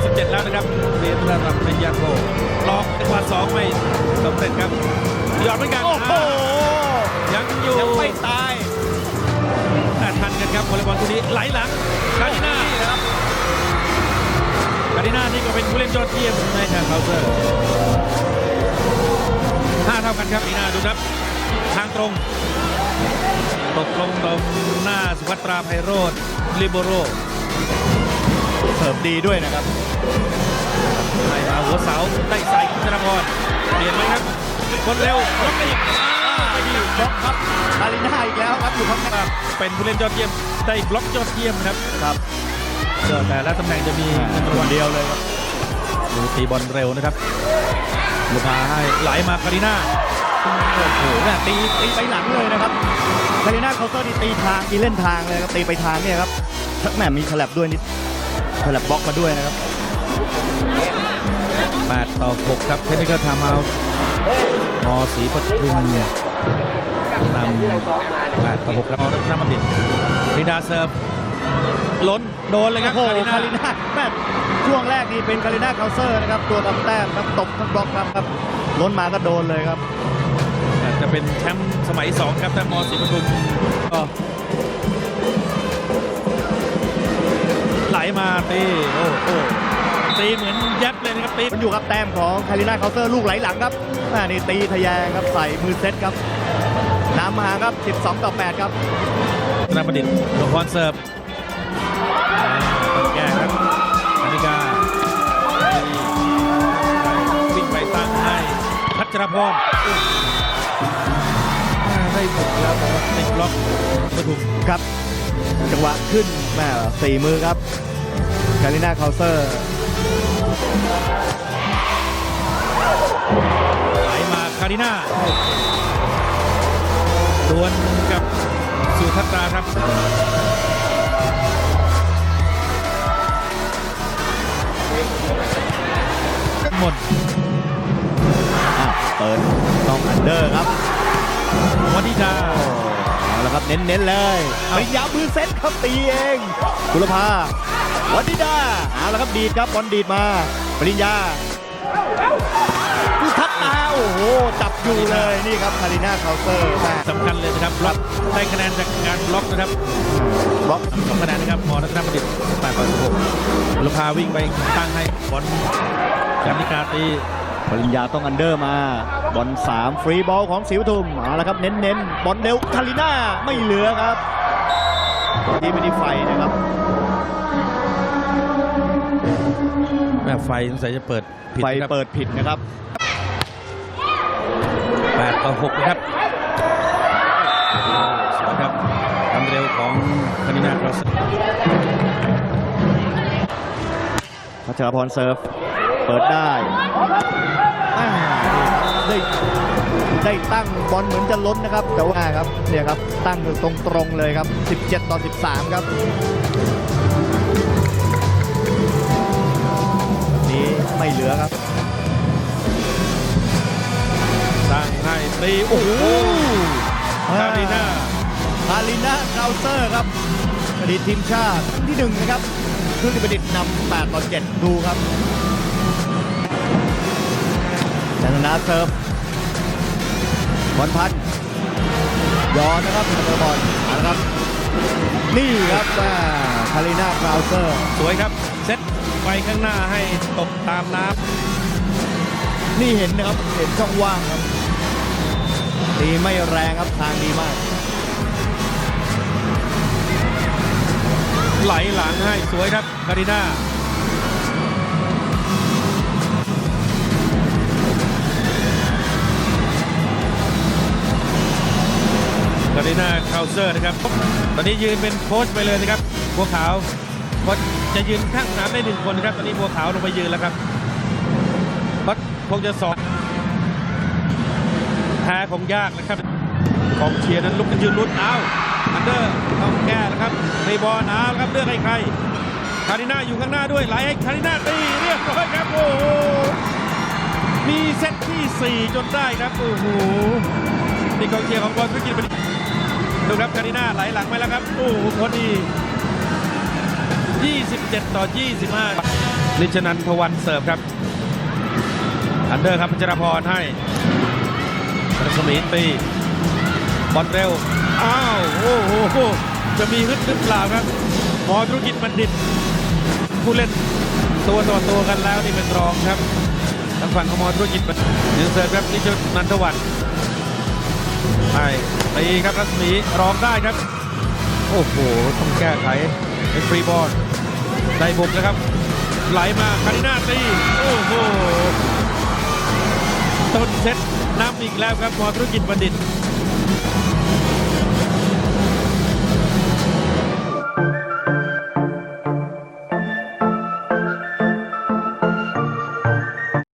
นะครับเรียนระดับปริญญาโทหลอกจังหวะสองไม่สำเร็จครับหยอดเหมือนกันโอ้โหอ่ายังอยู่ยังไม่ตายแต่ทันกันครับวอลเลย์บอลคู่นี้ไหลหลังคาริน่านี่นะครับคาริน่านี่ก็เป็นผู้เล่นยอดเยี่ยมในทางเคาน์เตอร์ห้าเท่ากันครับคาริน่าดูครับทางตรงตกลงตรงหน้าสุภัตราไพโรธลิโบโร เสิร์ฟดีด้วยนะครับให้มาหัวเสาได้ใส่คุณธนพรเปลี่ยนไหมครับ คนเร็วบล็อกไปอีกอ้าวไม่ดีบล็อกครับคาริน่าอีกแล้วครับอยู่ข้างหน้าเป็นผู้เล่นยอดเยี่ยมได้บล็อกยอดเยี่ยมครับครับเจอแต่ละตำแหน่งจะมีเงินรางควัลนเดียวเลยครับดูตีบอลเร็วนะครับลูกพาให้ไหลมาคาริน่าโอ้โหแม่ตีตีไปหลังเลยนะครับคาริน่าเคาน์เตอร์นี่ตีทางตีเล่นทางเลยครับตีไปทางเนี่ยครับแม่มีฉลับด้วยนิด ฉลับบล็อกมาด้วยนะครับ8ต่อ 6 ครับเทคนิคทามเอามศรีปทุมนำ8ต่อ 6 ครับมรัตนบัณฑิตริดาเซิร์ฟล้นโดนเลยครับโอ้โหคาริน่าคาริน่าแม่ช่วงแรกนี่เป็นคาริน่าเคาน์เตอร์นะครับ ตัวทำแต้มครับตบทั้งบล็อกครับครับล้นมาก็โดนเลยครับจะเป็นแชมป์สมัย 2 ครับแต่มศรีปทุมก็ มาตีโอ้โหตีเหมือนยัดเลยนะครับตีมันอยู่กับแต้มของคาริน่าเคาน์เตอร์ลูกไหลหลังครับอ่านี่ตีทะแยงครับใส่มือเซตครับนำมาครับ 12 ต่อ 8 ครับธนบัณฑิตลงพรเสิร์ฟต้องแก้ครับนาฬิกาวิ่งไปตั้งให้พัชรพรได้บุกแล้วแต่ว่าติดบล็อกปทุมครับ จังหวะขึ้นแม่สี่มือครับคาริน่าเคาน์เตอร์ไหลมาคาริน่าดวลกับสุทัตราครับหมดอะเปิดต้องอันเดอร์ครับวันิดาเอาละ ครับเน้นๆเลยเอ้าไปย้ำมือเซตครับตีเองกุลภาวันดิดาเอาละครับดีดครับบอลดีดมา ปริญญาทับตาโอ้โหจับอยู่เลยนี่ครับคาริน่าเคาน์เตอร์แม่สำคัญเลยนะครับบล็อกได้คะแนนจากการบล็อกนะครับบล็อกสองคะแนนนะครับมอรัตนบัณฑิตแปดต่อสิบหกลุพาวิ่งไปตั้งให้บอลกันนิกาตีปริญญาต้องอันเดอร์มา บอล3ฟรีบอลของสิวทุมเอาละครับเน้นๆบอลเร็วคาริน่าไม่เหลือครับที่ไม่ได้ไฟนะครับแม่ไฟสงสัยจะเปิดผิดไฟนะครับเปิดผิดนะครับแปดต่อหกนะครับสวยครับความเร็วของคานินาครอสพัชรพรเซิร์ฟ เปิดได้อ่า ได้ได้ตั้งบอลเหมือนจะล้นนะครับ แต่ว่าครับเนี่ยครับตั้งอยู่ตรงๆเลยครับ 17 ต่อ 13 ครับนี้ไม่เหลือครับสร้างให้ตีโอ้โหคานินาคาริน่าเคาน์เตอร์ครับอดีตทีมชาติที่หนึ่งนะครับ คือที่ประดิษฐ์นำ8ต่อ 7 ดูครับ นทนาเซิร์ฟบอลพันย้อนนะครับธนบอลเอาละครับ นี่ครับอ่าคาริน่าเคาน์เตอร์ สวยครับ เซตไปข้างหน้าให้ตกตามน้นี่เห็นนะครับ เห็นช่องว่างครับตีไม่แรงครับทางดีมากำไหลหลังให้สวยครับคารินา เซอร์นะครับ ตอนนี้ยืนเป็นโค้ชไปเลยนะครับบัวขาวโค้ชจะยืนข้างสนามได้หนึ่งคนนะครับ ตอนนี้บัวขาวลงไปยืนแล้วครับโค้ชคงจะสอนแพ้คงยากนะครับกองเชียร์นั้นลุกขึ้นยืนลุ้นเอาอันเดอร์ต้องแก้แล้วครับในบอลเอาครับเลือกให้ใครคาริน่าอยู่ข้างหน้าด้วยไหลให้คาริน่าตีเรียบร้อยครับโอ้โหมีเซตที่ 4 จนได้ครับโอ้โหนี่กองเชียร์ของบอลธุรกิจิต ดูครับคาริน่าไหลหลังไปแล้วครับ โอ้โหพอดี 27 ต่อ 25นิชนันทวันเสิร์ฟครับ อันเดอร์ครับพัชรพรให้รัศมีตีบอลเร็ว อ้าว โอ้โห จะมีฮึดหรือเปล่าครับ หมอธุรกิจบัณฑิต ผู้เล่นตัวต่อตัวกันแล้วนี่เป็นรองครับ ทางฝั่งของหมอธุรกิจบัณฑิตยืนเสิร์ฟครับนิชนันทวัน ให้ตีครับรัศมีรองได้ครับ โอ้โห ต้องแก้ไขเป็นฟรีบอลได้บุกนะครับ ไหลมาคาริน่าตี โอ้โห ต้นเซตน้ำอีกแล้วครับมอธุรกิจบัณฑิต